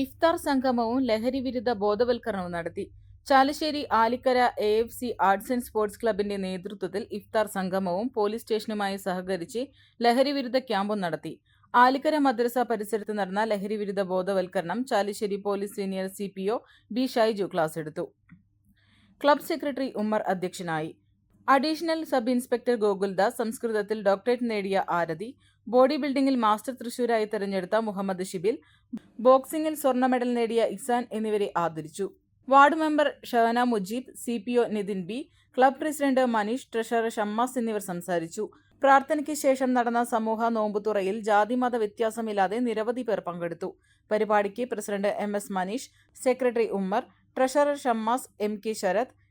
ഇഫ്താർ സംഗമവും ലഹരി വിരുദ്ധ ബോധവൽക്കരണവും നടത്തി. Chalissery Alikkara A F C arts and sports ക്ലബിന്റെ നേതൃത്വത്തിൽ ഇഫ്താർ സംഗമവും പോലീസ് സ്റ്റേഷനുമായി സഹകരിച്ച് ലഹരി വിരുദ്ധ ക്യാമ്പും നടത്തി. ആലിക്കര മദ്രസ പരിസരത്ത് നടന്ന ലഹരി വിരുദ്ധ ബോധവൽക്കരണം Chalissery police senior C P O B Shaiju class എടുത്തു. ക്ലബ് സെക്രട്ടറി ഉമ്മർ അധ്യക്ഷനായി. അഡീഷണൽ സബ് ഇൻസ്പെക്ടർ ഗോകുൽദാസ് സംസ്കൃതത്തിൽ ഡോക്ടറേറ്റ് നേടിയ ആരതി ബോഡി ബിൽഡിംഗിൽ മാസ്റ്റർ തൃശൂരായി തെരഞ്ഞെടുത്ത മുഹമ്മദ് ഷിബിൽ ബോക്സിംഗിൽ സ്വർണ മെഡൽ നേടിയ ഇസാൻ എന്നിവരെ ആദരിച്ചു. Ward member Shahana Mujeeb C P O Nithin B club president Maneesh treasurer Shammas എന്നിവർ സംസാരിച്ചു. പ്രാർത്ഥനയ്ക്ക് ശേഷം നടന്ന സമൂഹ നോമ്പുതുറയിൽ ജാതിമത വ്യത്യാസമില്ലാതെ നിരവധി പേർ പങ്കെടുത്തു. പരിപാടിക്ക് president M S Maneesh secretary Ummar treasurer Shammas M K Sarath